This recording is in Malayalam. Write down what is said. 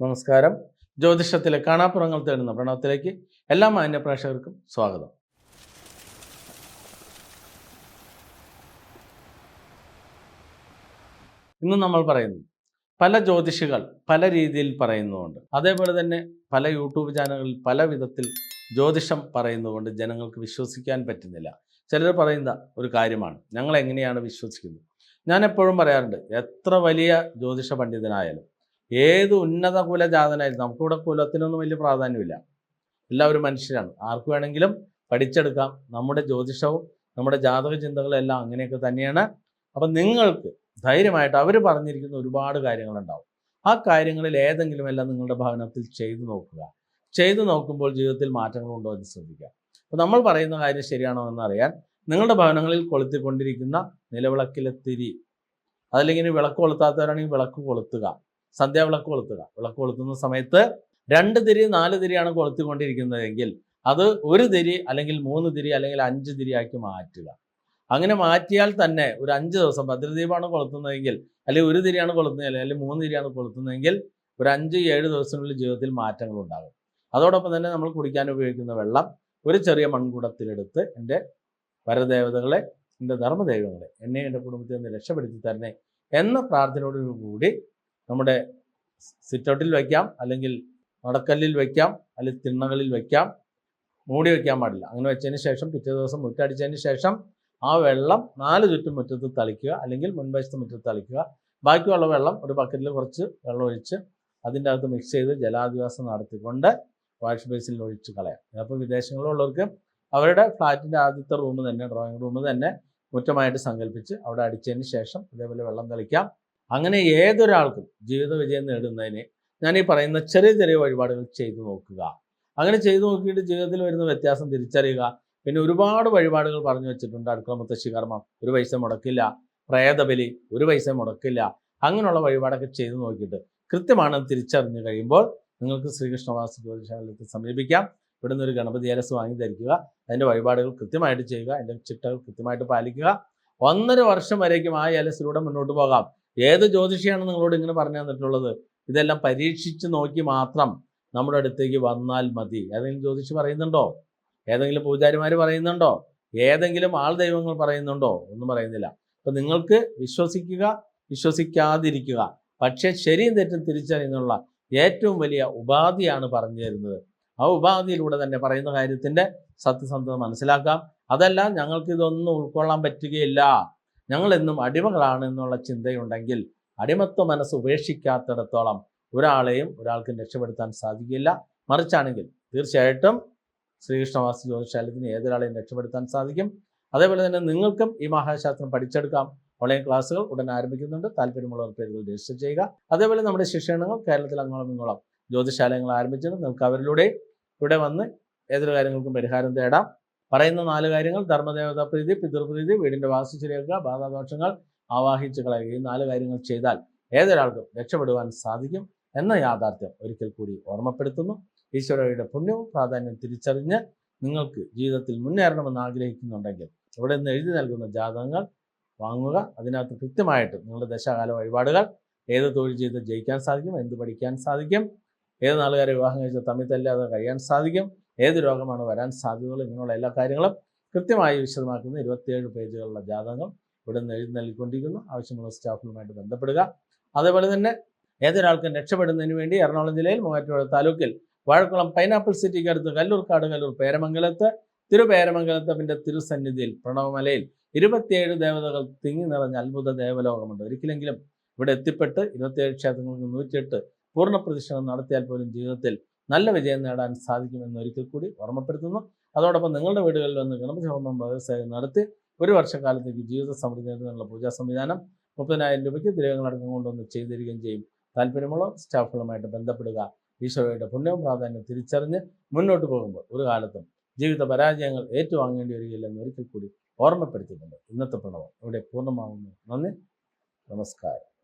നമസ്കാരം. ജ്യോതിഷത്തിലെ കാണാപ്പുറങ്ങൾ തേടുന്ന പ്രണവത്തിലേക്ക് എല്ലാ മാന്യ പ്രേക്ഷകർക്കും സ്വാഗതം. ഇന്ന് നമ്മൾ പറയുന്നു പല ജ്യോതിഷികൾ പല രീതിയിൽ പറയുന്നുമുണ്ട്. അതേപോലെ തന്നെ പല യൂട്യൂബ് ചാനലുകളിൽ പല വിധത്തിൽ ജ്യോതിഷം പറയുന്നതുകൊണ്ട് ജനങ്ങൾക്ക് വിശ്വസിക്കാൻ പറ്റുന്നില്ല. ചിലർ പറയുന്ന ഒരു കാര്യമാണ് ഞങ്ങൾ എങ്ങനെയാണ് വിശ്വസിക്കുന്നത്? ഞാൻ എപ്പോഴും പറയാറുണ്ട് എത്ര വലിയ ജ്യോതിഷ പണ്ഡിതനായാലും ഏത് ഉന്നത കുലജാതനായാലും നമുക്കിവിടെ കുലത്തിനൊന്നും വലിയ പ്രാധാന്യമില്ല. എല്ലാവരും മനുഷ്യരാണ്. ആർക്ക് വേണമെങ്കിലും പഠിച്ചെടുക്കാം. നമ്മുടെ ജ്യോതിഷവും നമ്മുടെ ജാതക ചിന്തകളും എല്ലാം അങ്ങനെയൊക്കെ തന്നെയാണ്. അപ്പം നിങ്ങൾക്ക് ധൈര്യമായിട്ട് അവർ പറഞ്ഞിരിക്കുന്ന ഒരുപാട് കാര്യങ്ങളുണ്ടാവും. ആ കാര്യങ്ങളിൽ ഏതെങ്കിലും എല്ലാം നിങ്ങളുടെ ഭവനത്തിൽ ചെയ്തു നോക്കുക. ചെയ്തു നോക്കുമ്പോൾ ജീവിതത്തിൽ മാറ്റങ്ങൾ ഉണ്ടോ എന്ന് ശ്രദ്ധിക്കുക. അപ്പോൾ നമ്മൾ പറയുന്ന കാര്യം ശരിയാണോ എന്നറിയാൻ നിങ്ങളുടെ ഭവനങ്ങളിൽ കൊളുത്തിക്കൊണ്ടിരിക്കുന്ന നിലവിളക്കിലെ തിരി അതല്ലെങ്കിൽ വിളക്ക് കൊളുത്താത്തവരാണെങ്കിൽ വിളക്ക് കൊളുത്തുക. സന്ധ്യാവിളക്ക് കൊളുത്തുക. വിളക്ക് കൊളുത്തുന്ന സമയത്ത് രണ്ട് തിരി നാല് തിരിയാണ് കൊളുത്തിക്കൊണ്ടിരിക്കുന്നതെങ്കിൽ അത് ഒരു തിരി അല്ലെങ്കിൽ മൂന്ന് തിരി അല്ലെങ്കിൽ അഞ്ച് തിരിയാക്കി മാറ്റുക. അങ്ങനെ മാറ്റിയാൽ തന്നെ ഒരു അഞ്ച് ദിവസം ഭദ്രദീപമാണ് കൊളുത്തുന്നതെങ്കിൽ അല്ലെങ്കിൽ ഒരു തിരിയാണ് കൊളുത്തുന്നത് അല്ലെങ്കിൽ മൂന്ന് തിരിയാണ് കൊളുത്തുന്നതെങ്കിൽ ഒരു അഞ്ച് ഏഴ് ദിവസങ്ങളിൽ ജീവിതത്തിൽ മാറ്റങ്ങൾ ഉണ്ടാകും. അതോടൊപ്പം തന്നെ നമ്മൾ കുടിക്കാൻ ഉപയോഗിക്കുന്ന വെള്ളം ഒരു ചെറിയ മൺകുടത്തിലെടുത്ത് എന്റെ പരദേവതകളെ എന്റെ ധർമ്മദൈവങ്ങളെ എന്നെ എന്റെ കുടുംബത്തെ ഒന്ന് രക്ഷപ്പെടുത്തി തരണേ എന്ന പ്രാർത്ഥനയോട് കൂടി നമ്മുടെ സിറ്റൗട്ടിൽ വയ്ക്കാം അല്ലെങ്കിൽ നടക്കല്ലിൽ വയ്ക്കാം അല്ലെങ്കിൽ തിണ്ണകളിൽ വയ്ക്കാം മൂടി വയ്ക്കാൻ പാടില്ല. അങ്ങനെ വെച്ചതിന് ശേഷം പിറ്റേ ദിവസം മുറ്റടിച്ചതിന് ശേഷം ആ വെള്ളം നാല് ചുറ്റും മുറ്റത്ത് തളിക്കുക അല്ലെങ്കിൽ മുൻവശത്ത് മുറ്റത്ത് തളിക്കുക. ബാക്കിയുള്ള വെള്ളം ഒരു ബക്കറ്റിൽ കുറച്ച് വെള്ളം ഒഴിച്ച് അതിന്റെ അകത്ത് മിക്സ് ചെയ്ത് ജലാധിവാസം നടത്തിക്കൊണ്ട് വാഷ് ബേസിൽ ഒഴിച്ച് കളയാം. അപ്പോൾ വിദേശങ്ങളിലുള്ളവർക്ക് അവരുടെ ഫ്ലാറ്റിന്റെ ആദ്യത്തെ റൂം തന്നെ ഡ്രോയിങ് റൂം തന്നെ മുറ്റമായിട്ട് സങ്കല്പിച്ച് അവിടെ അടിച്ചതിന് ശേഷം ഇതേപോലെ വെള്ളം തളിക്കാം. അങ്ങനെ ഏതൊരാൾക്കും ജീവിത വിജയം നേടുന്നതിന് ഞാൻ ഈ പറയുന്ന ചെറിയ ചെറിയ വഴിപാടുകൾ ചെയ്തു നോക്കുക. അങ്ങനെ ചെയ്തു നോക്കിയിട്ട് ജീവിതത്തിൽ വരുന്ന വ്യത്യാസം തിരിച്ചറിയുക. പിന്നെ ഒരുപാട് വഴിപാടുകൾ പറഞ്ഞു വെച്ചിട്ടുണ്ട്. അടുക്കള മുത്തശ്ശി കർമ്മം ഒരു പൈസ മുടക്കില്ല. പ്രേതബലി ഒരു പൈസ മുടക്കില്ല. അങ്ങനെയുള്ള വഴിപാടൊക്കെ ചെയ്തു നോക്കിയിട്ട് കൃത്യമാണെന്ന് തിരിച്ചറിഞ്ഞു കഴിയുമ്പോൾ നിങ്ങൾക്ക് ശ്രീകൃഷ്ണവാസ ജ്യോതിഷാലയത്തെ സമീപിക്കാം. ഇവിടുന്ന് ഒരു ഗണപതി ഏലസ് വാങ്ങി ധരിക്കുക. അതിന്റെ വഴിപാടുകൾ കൃത്യമായിട്ട് ചെയ്യുക. അതിന്റെ ചിട്ടകൾ കൃത്യമായിട്ട് പാലിക്കുക. ഒന്നര വർഷം വരേക്കും ആ ഏലസിലൂടെ മുന്നോട്ട് പോകാം. ഏത് ജ്യോതിഷിയാണ് നിങ്ങളോട് ഇങ്ങനെ പറഞ്ഞു തന്നിട്ടുള്ളത്? ഇതെല്ലാം പരീക്ഷിച്ച് നോക്കി മാത്രം നമ്മുടെ അടുത്തേക്ക് വന്നാൽ മതി. ഏതെങ്കിലും ജ്യോതിഷി പറയുന്നുണ്ടോ? ഏതെങ്കിലും പൂജാരിമാർ പറയുന്നുണ്ടോ? ഏതെങ്കിലും ആൾ ദൈവങ്ങൾ പറയുന്നുണ്ടോ? ഒന്നും പറയുന്നില്ല. അപ്പം നിങ്ങൾക്ക് വിശ്വസിക്കുക വിശ്വസിക്കാതിരിക്കുക. പക്ഷേ ശരിയും തെറ്റും തിരിച്ചറിയുന്നുള്ള ഏറ്റവും വലിയ ഉപാധിയാണ് പറഞ്ഞു തരുന്നത്. ആ ഉപാധിയിലൂടെ തന്നെ പറയുന്ന കാര്യത്തിന്റെ സത്യസന്ധത മനസ്സിലാക്കാം. അതല്ല ഞങ്ങൾക്ക് ഇതൊന്നും ഉൾക്കൊള്ളാൻ പറ്റുകയില്ല. ഞങ്ങൾ എന്നും അടിമകളാണ് എന്നുള്ള ചിന്തയുണ്ടെങ്കിൽ അടിമത്വ മനസ്സ് ഉപേക്ഷിക്കാത്തിടത്തോളം ഒരാളെയും ഒരാൾക്കും രക്ഷപ്പെടുത്താൻ സാധിക്കില്ല. മറിച്ചാണെങ്കിൽ തീർച്ചയായിട്ടും ശ്രീകൃഷ്ണവാസി ജ്യോതിശാലത്തിന് ഏതൊരാളെയും രക്ഷപ്പെടുത്താൻ സാധിക്കും. അതേപോലെ തന്നെ നിങ്ങൾക്കും ഈ മഹാശാസ്ത്രം പഠിച്ചെടുക്കാം. ഓൺലൈൻ ക്ലാസ്സുകൾ ഉടൻ ആരംഭിക്കുന്നുണ്ട്. താല്പര്യമുള്ളവർ പേരുകൾ രജിസ്റ്റർ ചെയ്യുക. അതേപോലെ നമ്മുടെ ശിക്ഷണങ്ങൾ കേരളത്തിൽ അങ്ങോളം ഇങ്ങോളം ജ്യോതിശാലയങ്ങൾ ആരംഭിച്ചിട്ടുണ്ട്. നിങ്ങൾക്ക് അവരിലൂടെ ഇവിടെ വന്ന് ഏതൊരു കാര്യങ്ങൾക്കും പരിഹാരം തേടാം. പറയുന്ന നാല് കാര്യങ്ങൾ. ധർമ്മദേവതാ പ്രീതി പിതൃപ്രീതി വീടിന്റെ വാസ്തു ശരിയാക്കുക ബാധാദോഷങ്ങൾ ആവാഹിച്ചു കളയുക. ഈ നാല് കാര്യങ്ങൾ ചെയ്താൽ ഏതൊരാൾക്കും രക്ഷപ്പെടുവാൻ സാധിക്കും എന്ന യാഥാർത്ഥ്യം ഒരിക്കൽ കൂടി ഓർമ്മപ്പെടുത്തുന്നു. ഈശ്വരയുടെ പുണ്യവും പ്രാധാന്യം തിരിച്ചറിഞ്ഞ് നിങ്ങൾക്ക് ജീവിതത്തിൽ മുന്നേറണമെന്ന് ആഗ്രഹിക്കുന്നുണ്ടെങ്കിൽ ഇവിടെ നിന്ന് എഴുതി നൽകുന്ന ജാതകങ്ങൾ വാങ്ങുക. അതിനകത്ത് കൃത്യമായിട്ട് നിങ്ങളുടെ ദശാകാല വഴിപാടുകൾ ഏത് തൊഴിൽ ചെയ്ത് ജയിക്കാൻ സാധിക്കും എന്ത് പഠിക്കാൻ സാധിക്കും ഏത് നാളുകാരെ വിവാഹം കഴിച്ച് തമ്മിൽ തല്ലാതെ കഴിയാൻ സാധിക്കും ഏത് രോഗമാണ് വരാൻ സാധ്യതകൾ ഇങ്ങനെയുള്ള എല്ലാ കാര്യങ്ങളും കൃത്യമായി വിശദമാക്കുന്ന ഇരുപത്തിയേഴ് പേജുകളുള്ള ജാതകം ഇവിടെ നിന്ന് എഴുതി നൽകിക്കൊണ്ടിരിക്കുന്നു. ആവശ്യമുള്ള സ്റ്റാഫുകളുമായിട്ട് ബന്ധപ്പെടുക. അതേപോലെ തന്നെ ഏതൊരാൾക്കും രക്ഷപ്പെടുന്നതിന് വേണ്ടി എറണാകുളം ജില്ലയിൽ മൂവാറ്റുപുഴ താലൂക്കിൽ വാഴക്കുളം പൈനാപ്പിൾ സിറ്റിക്ക് അടുത്ത് കല്ലൂർക്കാട് കല്ലൂർ പേരമംഗലത്ത് തിരുപേരമംഗലത്തപ്പിന്റെ തിരുസന്നിധിയിൽ പ്രണവമലയിൽ ഇരുപത്തിയേഴ് ദേവതകൾ തിങ്ങി നിറഞ്ഞ അത്ഭുത ദേവലോകമുണ്ട്. ഒരിക്കലെങ്കിലും ഇവിടെ എത്തിപ്പെട്ട് ഇരുപത്തിയേഴ് ക്ഷേത്രങ്ങൾക്ക് നൂറ്റിയെട്ട് പൂർണ പ്രതിഷ്ഠകൾ നടത്തിയാൽ പോലും ജീവിതത്തിൽ നല്ല വിജയം നേടാൻ സാധിക്കുമെന്ന് ഒരിക്കൽ കൂടി ഓർമ്മപ്പെടുത്തുന്നു. അതോടൊപ്പം നിങ്ങളുടെ വീടുകളിൽ വന്ന് ഗണപതി ഹോമം നടത്തി ഒരു വർഷക്കാലത്തേക്ക് ജീവിത സമൃദ്ധി നേടുന്നതിനുള്ള പൂജാ സംവിധാനം മുപ്പതിനായിരം രൂപയ്ക്ക് ദ്രവങ്ങളടക്കം കൊണ്ടൊന്ന് ചെയ്തിരിക്കുകയും ചെയ്യും. താല്പര്യമുള്ള സ്റ്റാഫുകളുമായിട്ട് ബന്ധപ്പെടുക. ഈശോയുടെ പുണ്യവും പ്രാധാന്യം തിരിച്ചറിഞ്ഞ് മുന്നോട്ട് പോകുമ്പോൾ ഒരു കാലത്തും ജീവിത പരാജയങ്ങൾ ഏറ്റുവാങ്ങേണ്ടി വരികയില്ലെന്ന് ഒരിക്കൽ കൂടി ഓർമ്മപ്പെടുത്തിയിട്ടുണ്ട്. ഇന്നത്തെ പ്രണവം ഇവിടെ പൂർണമാകുന്നു നന്ദി. നമസ്കാരം.